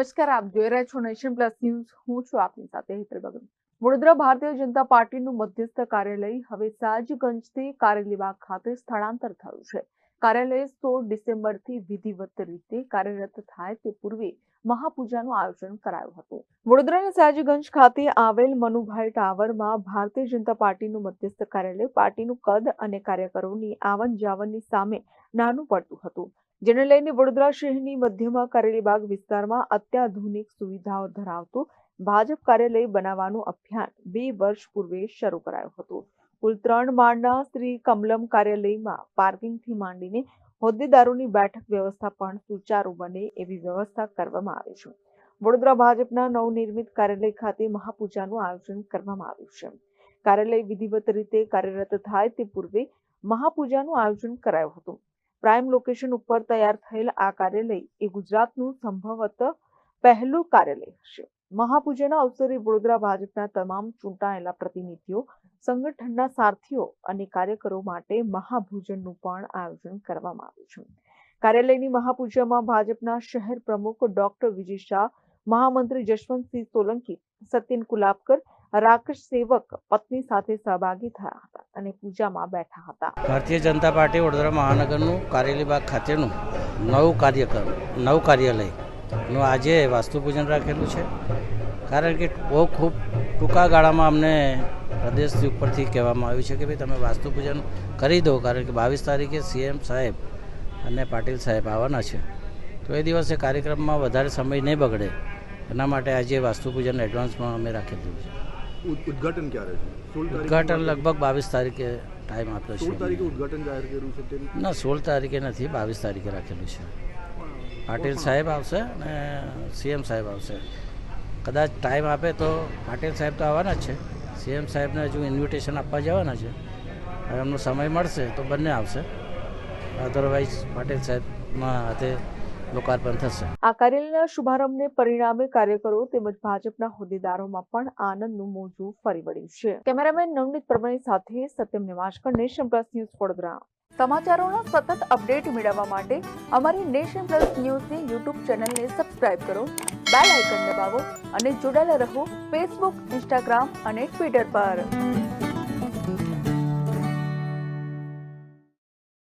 નમસ્કાર, આપ જોઈ રહ્યા છો નેશન પ્લસ ન્યૂઝ. હું છું આપની સાથે હેતલ બગન વડોદરા ભારતીય જનતા પાર્ટીનું મધ્યસ્થ કાર્યાલય હવે સાજગંજથી કારેલીબાગ ખાતે સ્થળાંતર થયું છે. કાર્યાલય સોળ ડિસેમ્બરથી વિધિવત રીતે કાર્યરત થાય તે પૂર્વે મહાપૂજાનું આયોજન કરાયું હતું. વડોદરાના સાજગંજ ખાતે આવેલ મનુભાઈ ટાવરમાં ભારતીય જનતા પાર્ટીનું મધ્યસ્થ કાર્યાલય પાર્ટીનું કદ અને કાર્યકરોની આવન જાવનની સામે નાનું પડતું હતું. જેને લઈને વડોદરા શહેરની મધ્યમાં કરેલીબાગ વિસ્તારમાં અત્યાધુનિક સુવિધાઓ ધરાવતું ભાજપ કાર્યાલય બનાવવાનું અભિયાન બે વર્ષ પૂર્વે શરૂ કરાયું હતું. કુલ ત્રણ માળના શ્રી કમલમ કાર્યાલયમાં પાર્કિંગથી માંડીને હોદ્દેદારોની બેઠક વ્યવસ્થા પણ સુચારુ બને એવી વ્યવસ્થા કરવામાં આવી છે. વડોદરા ભાજપના નવનિર્મિત કાર્યાલય ખાતે મહાપૂજાનું આયોજન કરવામાં આવ્યું છે. કાર્યાલય વિધિવત રીતે કાર્યરત થાય તે પૂર્વે મહાપૂજાનું આયોજન કરાયું હતું. પ્રાઇમ લોકેશન ઉપર તૈયાર થયેલ આ કાર્યાલય એ ગુજરાતનું સંભવત પહેલું કાર્યાલય હશે. મહાપૂજાના અવસરે વડોદરા ભાજપના તમામ ચૂંટાયેલા પ્રતિનિધિઓ, સંગઠનના સારથીઓ અને કાર્યકરો માટે મહાભોજનનું પણ આયોજન કરવામાં આવ્યું છે. કાર્યાલયની મહાપૂજામાં ભાજપના શહેર પ્રમુખ ડોક્ટર વિજય શાહ, મહામંત્રી જશવંતસિંહ સોલંકી સત્યન કુલાબકર રાકેશ સેવક પત્ની સાથે સહભાગી થયા હતા અને પૂજામાં બેઠા હતા. ભારતીય જનતા પાર્ટી વડોદરા મહાનગરનું કારેલીબાગ ખાતેનું નવું કાર્યક્રમ, નવું કાર્યાલયનું આજે વાસ્તુપૂજન રાખેલું છે. કારણ કે બહુ ખૂબ ટૂંકા ગાળામાં અમને પ્રદેશ ઉપરથી કહેવામાં આવ્યું છે કે ભાઈ તમે વાસ્તુપૂજન કરી દો, કારણ કે બાવીસ તારીખે સીએમ સાહેબ અને પાટીલ સાહેબ આવવાના છે. તો એ દિવસે કાર્યક્રમમાં વધારે સમય નહીં બગડે. એના માટે આજે વાસ્તુપૂજન એડવાન્સમાં અમે રાખેલું છે. ઉદઘાટન ઉદ્ઘાટન ક્યારે છે? ઉદઘાટન ઉદ્ઘાટન? લગભગ બાવીસ તારીખે ટાઈમ આપ્યો છે. સોળ તારીખે અમને. જાહેર કર્યું છે ના સોળ તારીખે નથી બાવીસ તારીખે રાખેલું છે. પાટીલ સાહેબ આવશે અને સીએમ સાહેબ આવશે. કદાચ ટાઈમ આપે તો પાટીલ સાહેબ તો આવવાના જ છે. સીએમ સાહેબને હજુ ઇન્વિટેશન આપવા જવાના છે. એમનો સમય મળશે તો બંને આવશે. અધરવાઇઝ પાટીલ સાહેબના હાથે લોકાર્પણ થશે. આ કાર્યાલયના શુભારંભને પરિણામે કાર્યકરો તેમજ ભાજપના હોદ્દેદારોમાં પણ આનંદનું મોજું ફરી વળ્યું છે. કેમેરામેન નવનીત પ્રમાણી સાથે Satyam Nivaskar, nation plus news Vadodara. સમાચારોના સતત અપડેટ મેળવવા માટે અમારી નેશન પ્લસ ન્યૂઝની યુટ્યુબ ચેનલને સબસ્ક્રાઇબ કરો, બેલ આઇકન દબાવો અને જોડાયેલા રહો ફેસબુક, ઇન્સ્ટાગ્રામ અને ટ્વિટર પર.